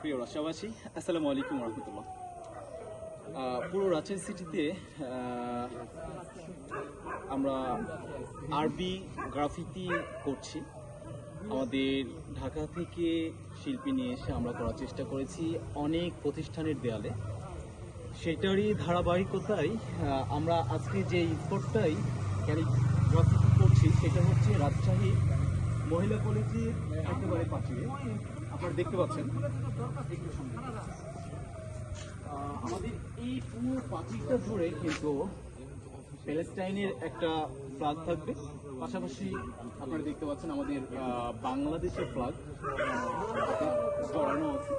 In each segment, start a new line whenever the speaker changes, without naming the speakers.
প্রিয় রাজশাহীবাসী আসসালামু আলাইকুম রহমতুল্লাহ। পুরো রাজশাহী সিটিতে আমরা আরবি গ্রাফিতি করছি। আমাদের ঢাকা থেকে শিল্পী নিয়ে এসে আমরা করার চেষ্টা করেছি অনেক প্রতিষ্ঠানের দেয়ালে। সেটারই ধারাবাহিকতায় আমরা আজকে যে স্পটটাই ক্যালিগ্রাফিটি করছি, সেটা হচ্ছে রাজশাহী মহিলা কলেজের একেবারে পাঠিয়ে আপনারা দেখতে পাচ্ছেন। আমাদের এই পুরো পাঁচিলটা জুড়ে কিন্তু প্যালেস্টাইনের একটা ফ্ল্যাগ থাকবে। পাশাপাশি আপনারা দেখতে পাচ্ছেন আমাদের বাংলাদেশের ফ্ল্যাগ জড়ানো আছে।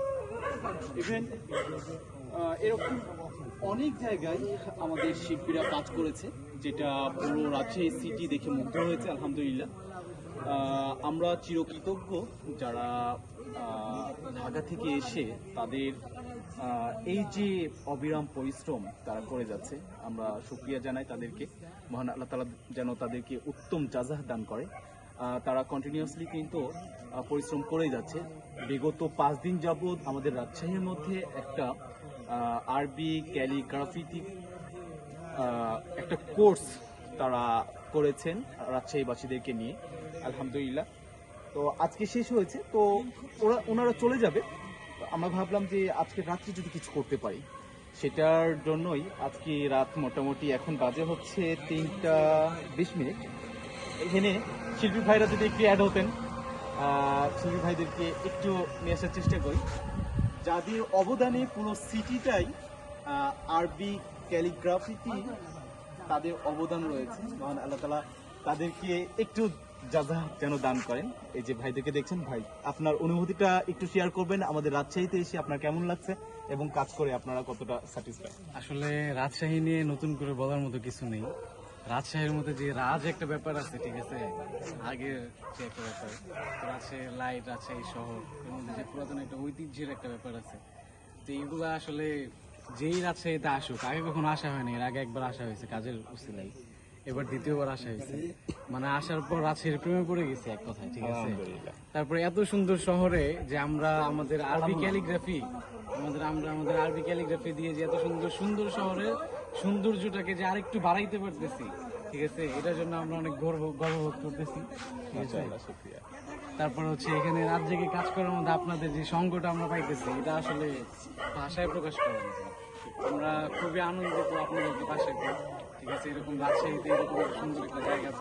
ইভেন এরকম অনেক জায়গায় আমাদের শিল্পীরা কাজ করেছে। যেটা পুরো রাজশাহী সিটি দেখে মুগ্ধ হয়েছে, আলহামদুলিল্লাহ। আমরা চিরকৃতজ্ঞ যারা ঢাকা থেকে এসে তাদের এই যে অবিরাম পরিশ্রম তারা করে যাচ্ছে, আমরা সুক্রিয়া জানাই তাদেরকে। মহান আল্লাহ তালা যেন তাদেরকে উত্তম জাজাহ দান করে। তারা কন্টিনিউয়াসলি কিন্তু পরিশ্রম করেই যাচ্ছে। বিগত পাঁচ দিন যাবৎ আমাদের রাজশাহীর মধ্যে একটা আরবি ক্যালিগ্রাফিটি একটা কোর্স তারা করেছেন রাজশাহীবাসীদেরকে নিয়ে, আলহামদুলিল্লাহ। তো আজকে শেষ হয়েছে, তো ওরা, ওনারা চলে যাবে। আমরা ভাবলাম যে আজকে রাত্রে যদি কিছু করতে পারি, সেটার জন্যই আজকে রাত মোটামুটি এখন বাজে হচ্ছে তিনটা বিশ মিনিট। এখানে শিল্পী ভাইরা যদি একটু অ্যাড হতেন শিল্পী ভাইদেরকে একটু নিয়ে আসার চেষ্টা করি। যাদের অবদানে পুরো সিটিটাই আরবি ক্যালিগ্রাফিটি তাদের অবদান রয়েছে। মহান আল্লাহ তালা তাদেরকে একটু যাজা যেন দান করেন। এই যে ভাইদেরকে দেখছেন, ভাই, আপনার অনুভূতিটা একটু শেয়ার করবেন। আমাদের রাজশাহীতে এসে আপনার কেমন লাগছে এবং কাজ করে আপনারা কতটা স্যাটিসফাই
আসলে রাজশাহী নিয়ে নতুন করে বলার মতো কিছু নেই। রাজশাহীর মধ্যে যে রাজ একটা ব্যাপার আছে, ঠিক আছে? আগের যে একটা ব্যাপার। রাজশাহীর লাইট, রাজশাহী শহর, এর মধ্যে যে পুরাতন একটা ঐতিহ্যের একটা ব্যাপার আছে। তো এইগুলো আসলে যেই রাজশাহীতে আসুক আগে কখনো আসা হয়নি এর আগে একবার আসা হয়েছে কাজের উসিলাই এবার দ্বিতীয়বার আসা হয়েছে। মানে আসার পর রাজশাহীর প্রেমে পড়ে গেছে এক কথায় ঠিক আছে? তারপরে এত সুন্দর শহরে যে আমরা আমাদের আরবি ক্যালিগ্রাফি আমাদের আমরা আমাদের আরবি ক্যালিগ্রাফি দিয়ে যে এত সুন্দর সুন্দর শহরের সৌন্দর্যটাকে যে আরেকটু বাড়াইতে পারতেছি ঠিক আছে? এটার জন্য আমরা অনেক গর্ব গর্ববোধ করতেছি ঠিক আছে? তারপর হচ্ছে এখানে রাত জেগে কাজ করার মধ্যে আপনাদের যে সঙ্গটা আমরা পাইতেছি, এটা আসলে ভাষায় প্রকাশ করার আমরা খুবই আনন্দিত আপনাদেরকে পাশে ঠিক আছে, এরকম রাজশাহীতে এরকম সুন্দর একটা জায়গা